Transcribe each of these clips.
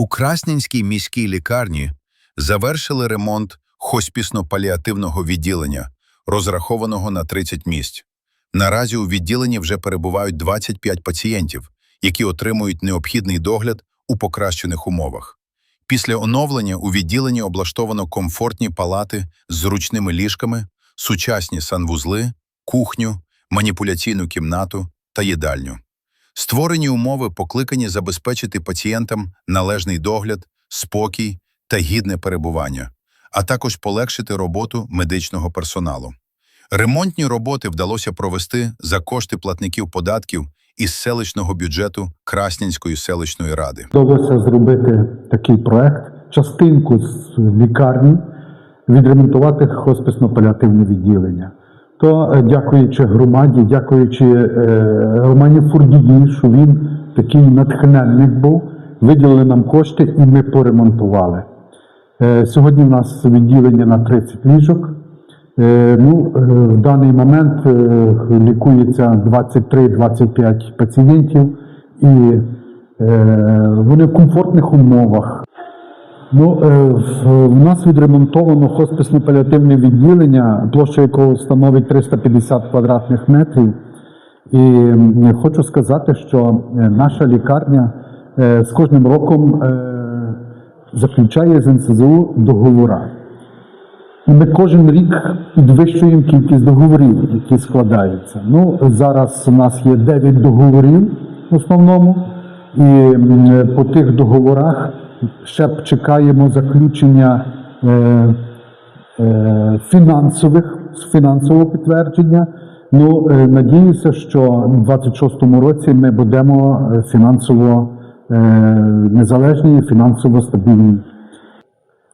У Красненській міській лікарні завершили ремонт хоспісно-паліативного відділення, розрахованого на 30 місць. Наразі у відділенні вже перебувають 25 пацієнтів, які отримують необхідний догляд у покращених умовах. Після оновлення у відділенні облаштовано комфортні палати з зручними ліжками, сучасні санвузли, кухню, маніпуляційну кімнату та їдальню. Створені умови покликані забезпечити пацієнтам належний догляд, спокій та гідне перебування, а також полегшити роботу медичного персоналу. Ремонтні роботи вдалося провести за кошти платників податків із селищного бюджету Красненської селищної ради. Вдалося зробити такий проект, частинку з лікарні, відремонтувати хосписно-паліативне відділення. То е, дякуючи громаді, дякуючи е, Романі Фурдії, що він такий натхненник був, виділили нам кошти і ми поремонтували. Е, Сьогодні в нас відділення на 30 ліжок. Ну, в даний момент лікується 23-25 пацієнтів, і вони в комфортних умовах. Ну, е, в- нас відремонтовано хосписно-паліативне відділення, площа якого становить 350 квадратних метрів. І хочу сказати, що е, наша лікарня е, з кожним роком заключає з НСЗУ договора. І ми кожен рік підвищуємо кількість договорів, які складаються. Ну, зараз у нас є 9 договорів в основному, і по тих договорах ще чекаємо заключення е, е, фінансових, фінансового підтвердження. Ну, е, надіюся, що в 26-му році ми будемо е, фінансово е, незалежні і фінансово стабільні.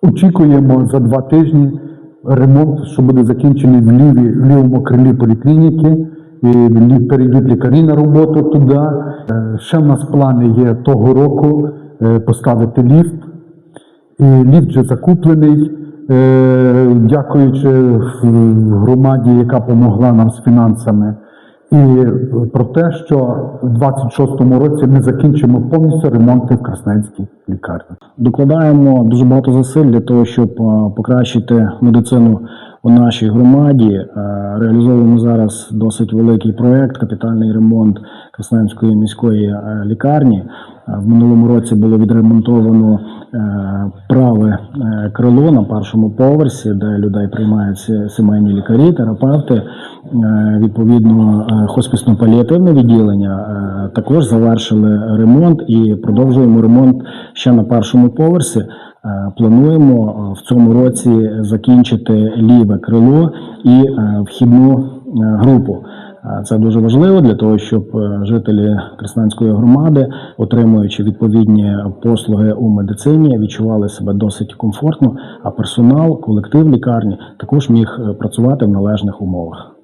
Очікуємо за два тижні ремонт, що буде закінчений в, ліві, в лівому крилі поліклініки. І перейдуть лікарі на роботу туди. Е, Ще в нас плани є того року поставити ліфт. І ліфт вже закуплений, е, дякуючи е, громаді, яка допомогла нам з фінансами. І про те, що в 26-му році ми закінчимо повністю ремонти в Красненській лікарні. Докладаємо дуже багато зусиль для того, щоб е, покращити медицину у нашій громаді. Е, Реалізовуємо зараз досить великий проект капітальний ремонт Красненської міської е, лікарні. Е, В минулому році було відремонтовано е, праве е, крило на першому поверсі, де людей приймаються сімейні лікарі, терапевти. Відповідно, е, хоспісно-паліативне відділення також завершили ремонт і продовжуємо ремонт ще на першому поверсі. Плануємо в цьому році закінчити ліве крило і вхідну групу. Це дуже важливо для того, щоб е, жителі Красненської громади, отримуючи відповідні послуги у медицині, відчували себе досить комфортно. А персонал, колектив лікарні також міг е, працювати в належних умовах.